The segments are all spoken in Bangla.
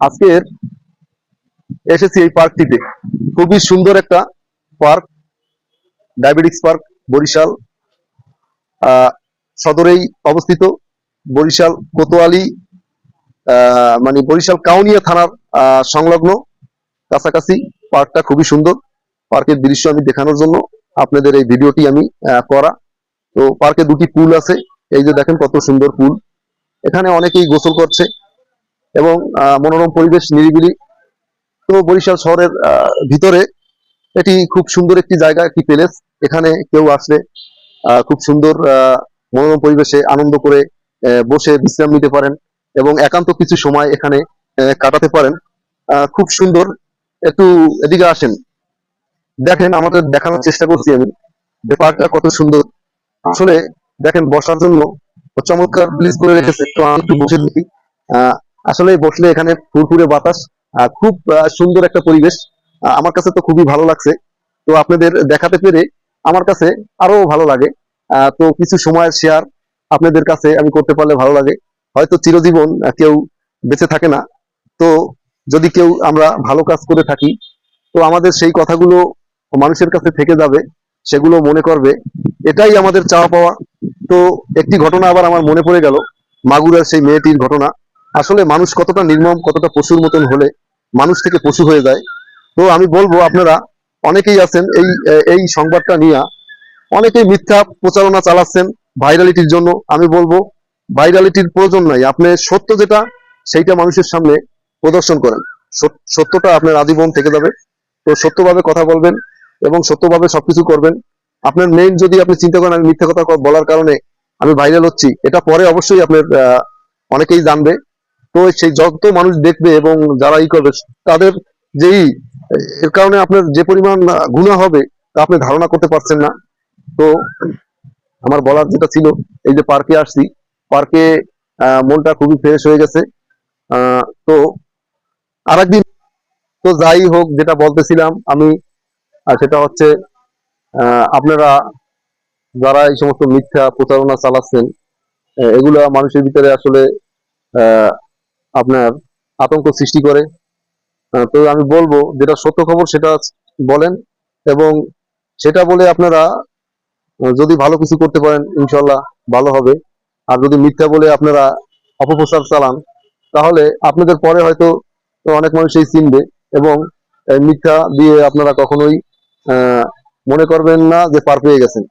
আজকের এসেছি এই পার্কটিতে। খুবই সুন্দর একটা পার্ক ডায়াবেটিক্স পার্ক, বরিশাল সদরেই অবস্থিত। বরিশাল কোতোয়ালি মানে বরিশাল কাউনিয়া থানার সংলগ্ন কাছাকাছি পার্কটা খুবই সুন্দর। পার্কের দৃশ্য আমি দেখানোর জন্য আপনাদের এই ভিডিওটি আমি করা। তো পার্কে দুটি পুল আছে। এই যে দেখেন কত সুন্দর পুল। এখানে অনেকেই গোসল করছে। এবং মনোরম পরিবেশ নিরিবিলি তো বরিশাল শহরের ভিতরে। এটি খুব সুন্দর একটি জায়গা, একটি প্লেস এখানে কেউ আসলে খুব সুন্দর মনোরম পরিবেশে আনন্দ করে বসে বিশ্রাম নিতে পারেন এবং একান্ত কিছু সময় এখানে কাটাতে পারেন। খুব সুন্দর। একটু এদিকে আসেন। দেখেন, আমাদের দেখানোর চেষ্টা করছি আমি। ব্যাপারটা কত সুন্দর। আসলে দেখেন, বসার জন্য চমৎকার প্লিজ করে রেখেছে। তো আমি একটু বসে দেখি। আসলে বসলে এখানে ফুরফুরে বাতাস খুব সুন্দর একটা পরিবেশ। আমার কাছে তো খুবই ভালো লাগছে। তো আপনাদের দেখাতে পেরে আমার কাছে আরও ভালো লাগে। তো কিছু সময়ের শেয়ার আপনাদের কাছে আমি করতে পারলে ভালো লাগে। হয়তো চিরজীবন কেউ বেঁচে থাকে না। তো যদি কেউ আমরা ভালো কাজ করে থাকি, তো আমাদের সেই কথাগুলো মানুষের কাছে থেকে যাবে, সেগুলো মনে করবে। এটাই আমাদের চাওয়া পাওয়া। তো একটি ঘটনা আবার আমার মনে পড়ে গেল, মাগুরার সেই মেয়েটির ঘটনা। আসলে মানুষ কতটা নির্মম, কতটা পশুর মতন হলে মানুষ থেকে পশু হয়ে যায়। তো আমি বলব আপনারা, অনেকেই আছেন, এই এই সংবাদটা নিয়ে অনেকেই মিথ্যা প্রচারণা চালাচ্ছেন ভাইরালিটির জন্য। আমি বলব ভাইরালিটির প্রয়োজন নাই। আপনি সত্য যেটা, সেইটা মানুষের সামনে প্রদর্শন করেন। সত- সত্যটা আপনার আজীবন থেকে যাবে। তো সত্যভাবে কথা বলবেন এবং সত্যভাবে সবকিছু করবেন। আপনার মেইন যদি আপনি চিন্তা করেন, আমি মিথ্যা কথা বলার কারণে আমি ভাইরাল হচ্ছি, এটা পরে অবশ্যই আপনার অনেকেই জানবে। তো সেই যত মানুষ দেখবে এবং যারা ই করবে, তাদের যেই এর কারণে আপনার যে পরিমাণ গুণা হবে, তা আপনি ধারণা করতে পারছেন না। তো আমার বলার যেটা ছিল, এই যে পার্কে আসছি, পার্কে মনটা খুবই ফ্রেশ হয়ে গেছে। তো আরেকদিন, তো যাই হোক, যেটা বলতেছিলাম আমি সেটা হচ্ছে আপনারা যারা এই সমস্ত মিথ্যা প্রচারণা চালাচ্ছেন এগুলা মানুষের ভিতরে আসলে আপনার আতঙ্ক সৃষ্টি করে। তো আমি বলব, যেটা সত্য খবর সেটা বলেন এবং সেটা বলে আপনারা যদি ভালো কিছু করতে পারেন ইনশাল্লাহ ভালো হবে। আর যদি মিথ্যা বলে আপনারা অপপ্রচার চালান, তাহলে আপনাদের পরে হয়তো অনেক মানুষই চিনবে এবং মিথ্যা দিয়ে আপনারা কখনোই মনে করবেন না যে পার পেয়ে গেছেন।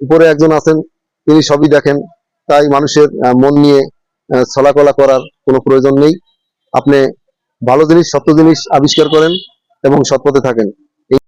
উপরে একজন আছেন, তিনি সবই দেখেন, তাই মানুষের মন নিয়ে আহ, ছলাকলা করার কোনো প্রয়োজন নেই। আপনি ভালো জিনিস সত্য জিনিস আবিষ্কার করেন এবং সৎপথে থাকেন।